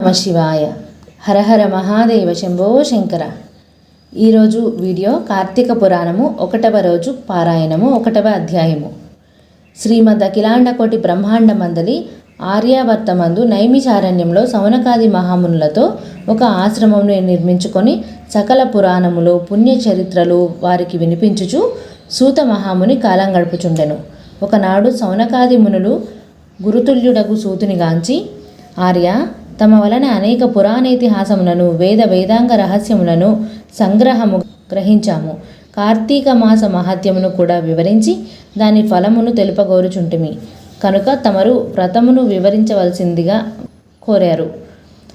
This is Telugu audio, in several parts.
నమ శివాయ. హరహర మహాదేవ శంభో శంకర. ఈరోజు వీడియో కార్తీక పురాణము ఒకటవ రోజు పారాయణము ఒకటవ అధ్యాయము. శ్రీమద్ అఖిలాండకోటి బ్రహ్మాండ మందలి ఆర్యావర్తమందు నైమిచారణ్యంలో సౌనకాది మహామునులతో ఒక ఆశ్రమమును నిర్మించుకొని సకల పురాణములు పుణ్య చరిత్రలు వారికి వినిపించుచు సూత మహాముని కాలం గడుపుచుండెను. ఒకనాడు సౌనకాది మునులు గురుతుల్యుడగు సూతునిగాంచి ఆర్య తమ వలన అనేక పురాణేతిహాసములను వేద వేదాంగ రహస్యములను సంగ్రహము గ్రహించాము. కార్తీక మాస మహత్యమును కూడా వివరించి దాని ఫలమును తెలుపగోరుచుంటిమి. కనుక తమరు వ్రతమును వివరించవలసిందిగా కోరారు.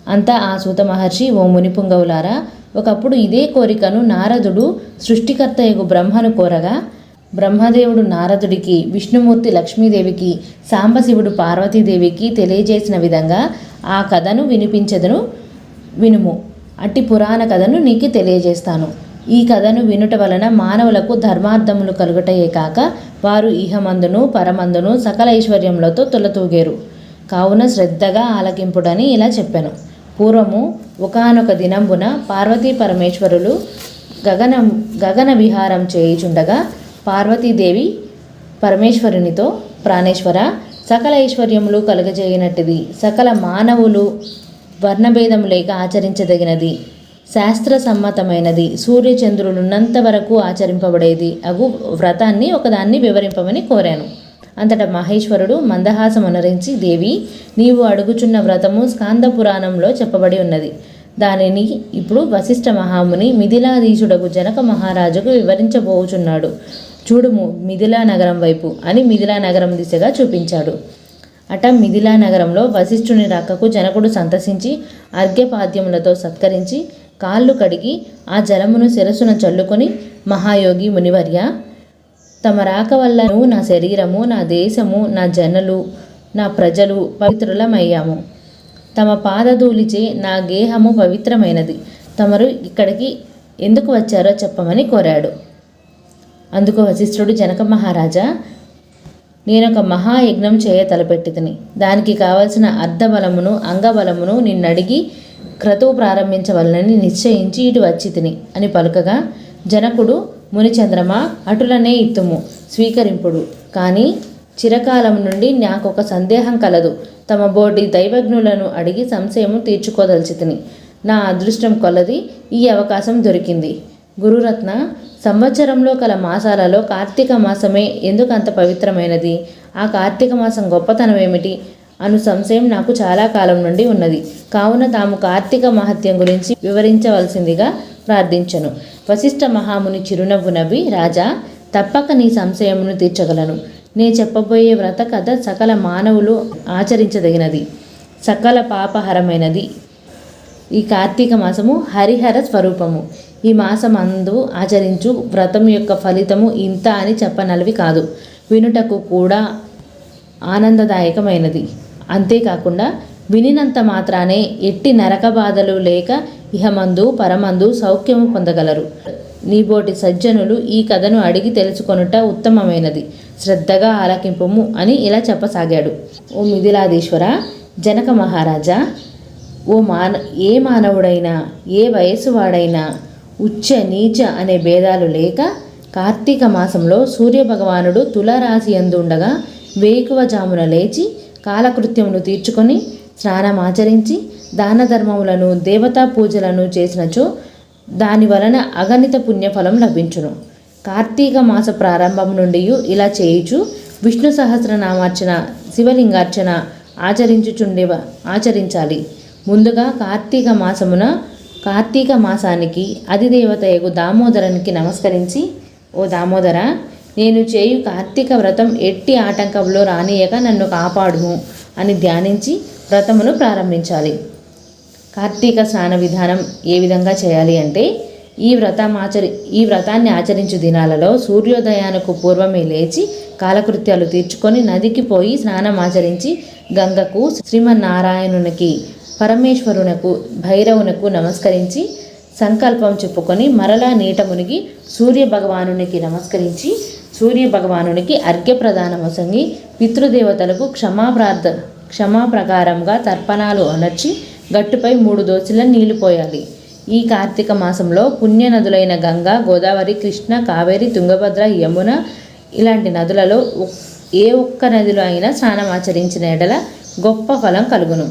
అంతా ఆ సూత మహర్షి ఓ మునిపుంగవులారా ఒకప్పుడు ఇదే కోరికను నారదుడు సృష్టికర్తయగు బ్రహ్మను కోరగా బ్రహ్మదేవుడు నారదుడికి విష్ణుమూర్తి లక్ష్మీదేవికి సాంబశివుడు పార్వతీదేవికి తెలియజేసిన విధంగా ఆ కథను వినిపించదును వినుము. అట్టి పురాణ కథను నీకు తెలియజేస్తాను. ఈ కథను వినుట వలన మానవులకు ధర్మార్థములు కలుగుటయే కాక వారు ఇహమందును పరమందును సకల ఐశ్వర్యములతో తొలతూగేరు. కావున శ్రద్ధగా ఆలకింపుడని ఇలా చెప్పాను. పూర్వము ఒకానొక దినంబున పార్వతీ పరమేశ్వరులు గగన గగన విహారం చేయుచుండగా పార్వతీదేవి పరమేశ్వరునితో ప్రాణేశ్వర సకల ఐశ్వర్యములు కలుగజేయనట్టుది. సకల మానవులు వర్ణభేదం లేక ఆచరించదగినది. శాస్త్ర సమ్మతమైనది. సూర్యచంద్రులున్నంత వరకు ఆచరింపబడేది. అగు వ్రతాన్ని ఒకదాన్ని వివరింపమని కోరాను. అంతటా మహేశ్వరుడు మందహాసం అనరించి దేవి నీవు అడుగుచున్న వ్రతము స్కాంద పురాణంలో చెప్పబడి ఉన్నది. దానిని ఇప్పుడు వశిష్ఠ మహాముని మిథిలాధీశుడకు జనక మహారాజుకు వివరించబోచున్నాడు. చూడుము మిథిలా నగరం వైపు అని మిథిలా నగరం దిశగా చూపించాడు. అట మిథిలా నగరంలో వశిష్ఠుని రాకకు జనకుడు సంతసించి అర్ఘ్యపాద్యములతో సత్కరించి కాళ్ళు కడిగి ఆ జలమును శిరస్సున చల్లుకొని మహాయోగి మునివర్య తమ రాక వల్ల నా శరీరము నా దేశము నా జనులు నా ప్రజలు పవిత్రులమయ్యాము. తమ పాదధూలిచే నా గేహము పవిత్రమైనది. తమరు ఇక్కడికి ఎందుకు వచ్చారో చెప్పమని కోరాడు. అందుకు వశిష్ఠుడు జనక మహారాజా నేనొక మహాయజ్ఞం చేయ తలపెట్టితిని. దానికి కావలసిన అర్ధబలమును అంగబలమును నిన్నడిగి క్రతువు ప్రారంభించవలనని నిశ్చయించి ఇటు వచ్చి తిని అని పలుకగా జనకుడు మునిచంద్రమ అటులనే ఇత్తుము స్వీకరింపుడు. కానీ చిరకాలం నుండి నాకొక సందేహం కలదు. తమ బోటి దైవజ్ఞులను అడిగి సంశయము తీర్చుకోదలిచితిని. నా అదృష్టం కొలది ఈ అవకాశం దొరికింది. గురురత్న సంవత్సరంలో కల మాసాలలో కార్తీక మాసమే ఎందుకంత పవిత్రమైనది? ఆ కార్తీక మాసం గొప్పతనం ఏమిటి? అను సంశయం నాకు చాలా కాలం నుండి ఉన్నది. కావున తాము కార్తీక మహత్యం గురించి వివరించవలసిందిగా ప్రార్థించను. వశిష్ఠ మహాముని చిరునవ్వు నవ్వి రాజా తప్పక నీ సంశయమును తీర్చగలను. నే చెప్పబోయే వ్రత కథ సకల మానవులు ఆచరించదగినది. సకల పాపహరమైనది. ఈ కార్తీక మాసము హరిహర స్వరూపము. ఈ మాసమందు అందు ఆచరించు వ్రతం యొక్క ఫలితము ఇంత అని చెప్పనలవి కాదు. వినుటకు కూడా ఆనందదాయకమైనది. అంతేకాకుండా వినినంత మాత్రానే ఎట్టి నరక బాధలు లేక ఇహమందు పరమందు సౌఖ్యము పొందగలరు. నీబోటి సజ్జనులు ఈ కథను అడిగి తెలుసుకొనుట ఉత్తమమైనది. శ్రద్ధగా ఆలకింపుము అని ఇలా చెప్పసాగాడు. ఓ మిథిలాధీశ్వర జనక మహారాజా ఓ మాన ఏ మానవుడైనా ఏ వయసువాడైనా ఉచ్చ నీచ అనే భేదాలు లేక కార్తీక మాసంలో సూర్యభగవానుడు తులారాశి అందుండగా వేకువజామున లేచి కాలకృత్యములు తీర్చుకొని స్నానమాచరించి దాన ధర్మములను దేవతా పూజలను చేసినచో దాని వలన అగణిత పుణ్యఫలం లభించును. కార్తీక మాస ప్రారంభం నుండి ఇలా చేయుచు విష్ణు సహస్రనామార్చన శివలింగార్చన ఆచరించుచుండేవ ఆచరించాలి. ముందుగా కార్తీక మాసమున కార్తీక మాసానికి అధిదేవతయగు దామోదరునికి నమస్కరించి ఓ దామోదర నేను చేయు కార్తీక వ్రతం ఎట్టి ఆటంకంలో రానియక నన్ను కాపాడుము అని ధ్యానించి వ్రతమును ప్రారంభించాలి. కార్తీక స్నాన విధానం ఏ విధంగా చేయాలి అంటే ఈ వ్రతం ఆచరి ఈ వ్రతాన్ని ఆచరించు దినాలలో సూర్యోదయానికి పూర్వమే లేచి కాలకృత్యాలు తీర్చుకొని నదికి పోయి స్నానం ఆచరించి గంగకు శ్రీమన్నారాయణునికి పరమేశ్వరునకు భైరవునకు నమస్కరించి సంకల్పం చెప్పుకొని మరలా నీట మునిగి సూర్య భగవానునికి నమస్కరించి సూర్య భగవానునికి అర్ఘ్య పితృదేవతలకు క్షమాప్రార్థ క్షమా ప్రకారంగా తర్పణాలు అనర్చి గట్టుపై మూడు దోశల నీళ్ళు పోయాలి. ఈ కార్తీక మాసంలో పుణ్య నదులైన గంగా గోదావరి కృష్ణ కావేరి తుంగభద్ర యమున ఇలాంటి నదులలో ఏ ఒక్క నదిలో అయినా స్నానం ఆచరించిన ఎడల గొప్ప ఫలం కలుగును.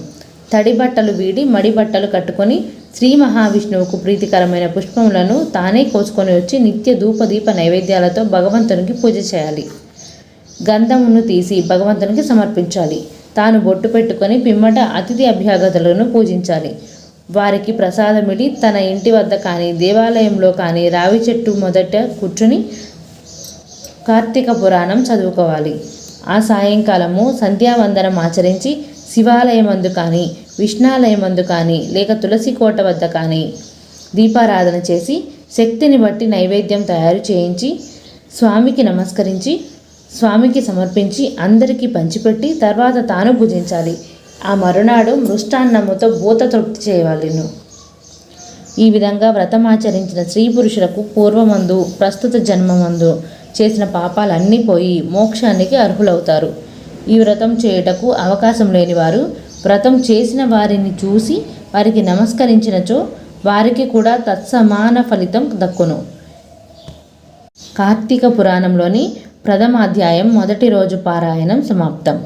తడి బట్టలు వీడి మడి బట్టలు కట్టుకొని శ్రీ మహావిష్ణువుకు ప్రీతికరమైన పుష్పములను తానే కోసుకొని వచ్చి నిత్య ధూపదీప నైవేద్యాలతో భగవంతునికి పూజ చేయాలి. గంధమును తీసి భగవంతునికి సమర్పించాలి. తాను బొట్టు పెట్టుకొని పిమ్మట అతిథి అభ్యాగతులను పూజించాలి. వారికి ప్రసాదమిడి తన ఇంటి వద్ద కానీ దేవాలయంలో కానీ రావి చెట్టు మొదట కూర్చుని కార్తీక పురాణం చదువుకోవాలి. ఆ సాయంకాలము సంధ్యావందనం ఆచరించి శివాలయమందు కానీ విష్ణాలయమందు కానీ లేక తులసి కోట వద్ద కానీ దీపారాధన చేసి శక్తిని బట్టి నైవేద్యం తయారు చేయించి స్వామికి నమస్కరించి స్వామికి సమర్పించి అందరికీ పంచిపెట్టి తర్వాత తాను పూజించాలి ఆ మరునాడు మృష్టాన్నముతో భూత తృప్తి చేయవాలిను. ఈ విధంగా వ్రతం ఆచరించిన స్త్రీ పురుషులకు పూర్వమందు ప్రస్తుత జన్మమందు చేసిన పాపాలన్నీ పోయి మోక్షానికి అర్హులవుతారు. ఈ వ్రతం చేయుటకు అవకాశం లేని వారు వ్రతం చేసిన వారిని చూసి వారికి నమస్కరించినచో వారికి కూడా తత్సమాన ఫలితం దక్కును. కార్తీక పురాణంలోని ప్రథమాధ్యాయం మొదటి రోజు పారాయణం సమాప్తం.